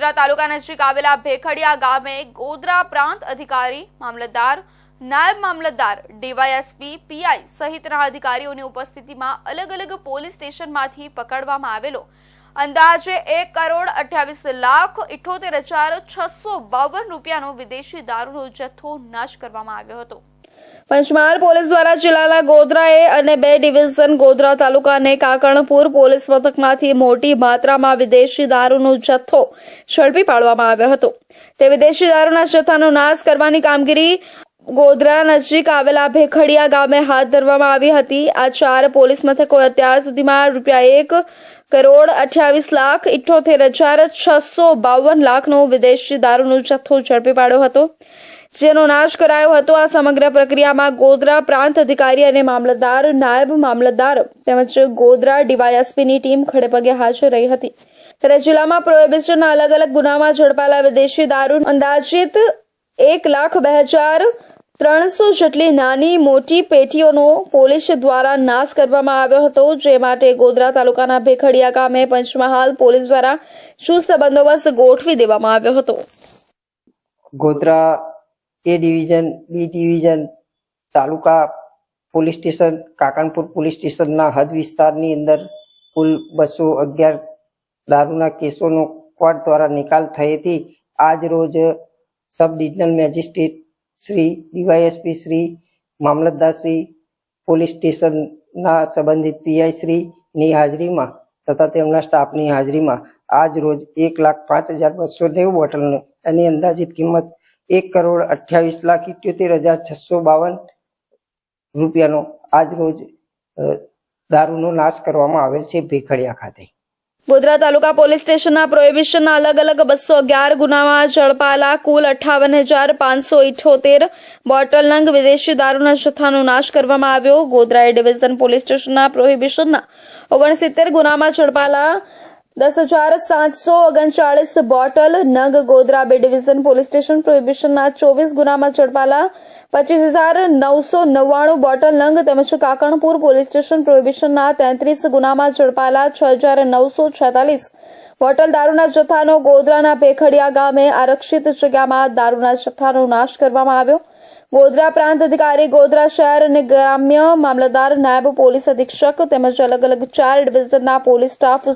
ગોધરા તાલુકા નજીક આવેલા ભેખડિયા ગામે ગોધરા પ્રાંત અધિકારી મામલતદાર, નાયબ મામલતદાર, ડીવાયએસપી, પીઆઈ સહિતના અધિકારીઓની ઉપસ્થિતિમાં અલગ અલગ પોલીસ સ્ટેશનમાંથી પકડવામાં આવેલો. અંદાજે એક કરોડ અઠ્યાવીસ લાખ ઇઠોતેર હજાર છસો બાવન રૂપિયાનો વિદેશી દારૂનો જથ્થો નાશ કરવામાં આવ્યો હતો. પંચમહાલ પોલીસ દ્વારા જિલ્લાના ગોધરાએ અને બે ડિવિઝન ગોધરા તાલુકાને કાકણપુર પોલીસ મથકમાંથી મોટી માત્રામાં વિદેશી દારૂનો જથ્થો ઝડપી પાડવામાં આવ્યો હતો. તે વિદેશી દારૂના જથ્થાનો નાશ કરવાની કામગીરી ગોધરા નજીક આવેલા ભેખડિયા ગામે હાથ ધરવામાં આવી હતી. આ ચાર પોલીસ મથકો અત્યાર સુધીમાં રૂપિયા એક કરોડ અઠ્યાવીસ લાખ ઇઠ્ઠોતેર હજાર છસો બાવન લાખનો વિદેશી દારૂનો જથ્થો ઝડપી પાડ્યો હતો. જેનો નાશ કરાયો હતો આ સમગ્ર પ્રક્રિયામાં ગોધરા પ્રાંત અધિકારી અને મામલતદાર, નાયબ મામલતદાર તેમજ ગોધરા ડીવાયએસપીની ટીમ ખડેપગે હાજર રહી હતી. ત્યારે જિલ્લામાં પ્રોહિબિશનના અલગ અલગ ગુનામાં ઝડપાયેલા વિદેશી દારૂ અંદાજિત એક લાખ બે હજાર ત્રણસો જેટલી નાની મોટી પેટીઓનો પોલીસ દ્વારા નાશ કરવામાં આવ્યો હતો. જે માટે ગોધરા તાલુકાના ભેખડિયા ગામે પંચમહાલ પોલીસ દ્વારા ચુસ્ત બંદોબસ્ત ગોઠવી દેવામાં આવ્યો હતો. Godhra A division B division taluka police station Kakanpur police સ્ટેશનના હદ વિસ્તારની અંદર કુલ બસો અગિયાર દારૂના કેસોનો કોર્ટ દ્વારા નિકાલ થઈ હતી. આજ રોજ sub divisional magistrate Shri DYSP Shri મામલતદાર શ્રી પોલીસ સ્ટેશનના સંબંધિત પીઆઈ શ્રીની હાજરીમાં તથા તેમના સ્ટાફની હાજરીમાં આજ રોજ એક લાખ પાંચ હજાર બસો નેવું બોટલનો એની અંદાજિત કિંમત એક કરોડ અઠ્યાવીસ લાખ ઇઠ્યોતેર હજાર છસો બાવન રૂપિયાનો આજ રોજ દારૂનો નાશ કરવામાં આવેલ છે ભેખડિયા ખાતે. ગોધરા તાલુકા પોલીસ સ્ટેશનના પ્રોહિબિશનના અલગ અલગ બસો અગિયાર ગુનામાં ઝડપાયેલા કુલ અઠાવન હજાર પાંચસો ઇઠોતેર બોટલ નંગ વિદેશી દારૂના જથ્થાનો નાશ કરવામાં આવ્યો. ગોધરા એ ડિવિઝન પોલીસ સ્ટેશનના પ્રોહિબિશનના ઓગણસિત્તેર ગુનામાં ઝડપાયેલા દસ હજાર સાતસો ઓગણચાળીસ બોટલ નંગ ગોધરા બે ડિવિઝન પોલીસ સ્ટેશન પ્રોહિબિશનના ચોવીસ ગુનામાં ઝડપાલા પચીસ હજાર નવસો નવ્વાણું બોટલ નંગ તેમજ કાકણપુર પોલીસ સ્ટેશન પ્રોહિબિશનના તેત્રીસ ગુનામાં ઝડપાલા છ હજાર નવસો છેતાલીસ બોટલ દારૂના જથ્થાનો ગોધરાના ભેખડિયા ગામે આરક્ષિત જગ્યામાં દારૂના જથ્થાનો નાશ કરવામાં આવ્યો. ગોધરા પ્રાંત અધિકારી ગોધરા શહેર અને ગ્રામ્ય મામલતદાર નાયબ પોલીસ અધિક્ષક તેમજ અલગ અલગ ચાર ડિવિઝનના પોલીસ સ્ટાફ